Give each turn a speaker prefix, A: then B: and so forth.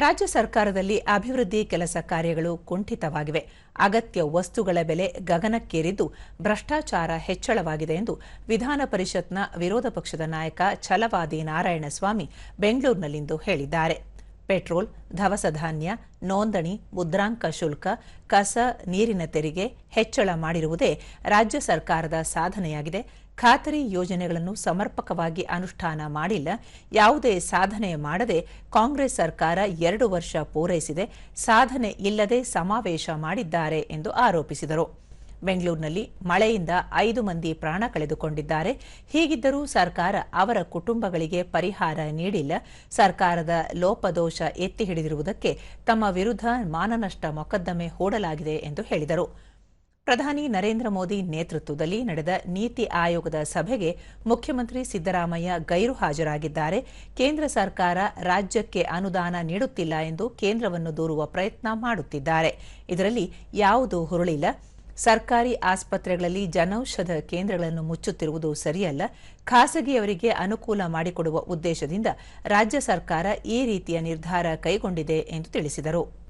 A: ರಾಜ್ಯ ಸರ್ಕಾರದಲ್ಲಿ ಅಭಿವೃದ್ಧಿ ಕೆಲಸ ಕಾರ್ಯಗಳು ಕುಂಠಿತವಾಗಿವೆ. ಅಗತ್ಯ ವಸ್ತುಗಳ ಬೆಲೆ ಗಗನಕ್ಕೇರಿದ್ದು ಭ್ರಷ್ಟಾಚಾರ ಹೆಚ್ಚಳವಾಗಿದೆ ಎಂದು ವಿಧಾನ ಪರಿಷತ್ನ ವಿರೋಧ ಪಕ್ಷದ ನಾಯಕ ಛಲವಾದಿ ನಾರಾಯಣಸ್ವಾಮಿ ಬೆಂಗಳೂರಿನಲ್ಲಿಂದು ಹೇಳಿದ್ದಾರೆ. ಪೆಟ್ರೋಲ್, ಧವಸಧಾನ್ಯ, ನೋಂದಣಿ, ಮುದ್ರಾಂಕ ಶುಲ್ಕ, ಕಸ, ನೀರಿನ ತೆರಿಗೆ ಹೆಚ್ಚಳ ಮಾಡಿರುವುದೇ ರಾಜ್ಯ ಸರ್ಕಾರದ ಸಾಧನೆಯಾಗಿದೆ. ಖಾತರಿ ಯೋಜನೆಗಳನ್ನು ಸಮರ್ಪಕವಾಗಿ ಅನುಷ್ಠಾನ ಮಾಡಿಲ್ಲ. ಯಾವುದೇ ಸಾಧನೆ ಮಾಡದೆ ಕಾಂಗ್ರೆಸ್ ಸರ್ಕಾರ ಎರಡು ವರ್ಷ ಪೂರೈಸಿದೆ. ಸಾಧನೆ ಇಲ್ಲದೆ ಸಮಾವೇಶ ಮಾಡಿದ್ದಾರೆ ಎಂದು ಆರೋಪಿಸಿದರು. ಬೆಂಗಳೂರಿನಲ್ಲಿ ಮಳೆಯಿಂದ ಐದು ಮಂದಿ ಪ್ರಾಣ ಕಳೆದುಕೊಂಡಿದ್ದಾರೆ. ಹೀಗಿದ್ದರೂ ಸರ್ಕಾರ ಅವರ ಕುಟುಂಬಗಳಿಗೆ ಪರಿಹಾರ ನೀಡಿಲ್ಲ. ಸರ್ಕಾರದ ಲೋಪದೋಷ ಎತ್ತಿ ಹಿಡಿದಿರುವುದಕ್ಕೆ ತಮ್ಮ ವಿರುದ್ಧ ಮಾನನಷ್ಟ ಮೊಕದ್ದಮೆ ಹೂಡಲಾಗಿದೆ ಎಂದು ಹೇಳಿದರು. ಪ್ರಧಾನಿ ನರೇಂದ್ರ ಮೋದಿ ನೇತೃತ್ವದಲ್ಲಿ ನಡೆದ ನೀತಿ ಆಯೋಗದ ಸಭೆಗೆ ಮುಖ್ಯಮಂತ್ರಿ ಸಿದ್ದರಾಮಯ್ಯ ಗೈರು ಹಾಜರಾಗಿದ್ದಾರೆ. ಕೇಂದ್ರ ಸರ್ಕಾರ ರಾಜ್ಯಕ್ಕೆ ಅನುದಾನ ನೀಡುತ್ತಿಲ್ಲ ಎಂದು ಕೇಂದ್ರವನ್ನು ದೂರುವ ಪ್ರಯತ್ನ ಮಾಡುತ್ತಿದ್ದಾರೆ. ಇದರಲ್ಲಿ ಯಾವುದೂ ಹುರುಳಿಲ್ಲ. ಸರ್ಕಾರಿ ಆಸ್ಪತ್ರೆಗಳಲ್ಲಿ ಜನೌಷಧ ಕೇಂದ್ರಗಳನ್ನು ಮುಚ್ಚುತ್ತಿರುವುದು ಸರಿಯಲ್ಲ. ಖಾಸಗಿಯವರಿಗೆ ಅನುಕೂಲ ಮಾಡಿಕೊಡುವ ಉದ್ದೇಶದಿಂದ ರಾಜ್ಯ ಸರ್ಕಾರ ಈ ರೀತಿಯ ನಿರ್ಧಾರ ಕೈಗೊಂಡಿದೆ ಎಂದು ತಿಳಿಸಿದರು.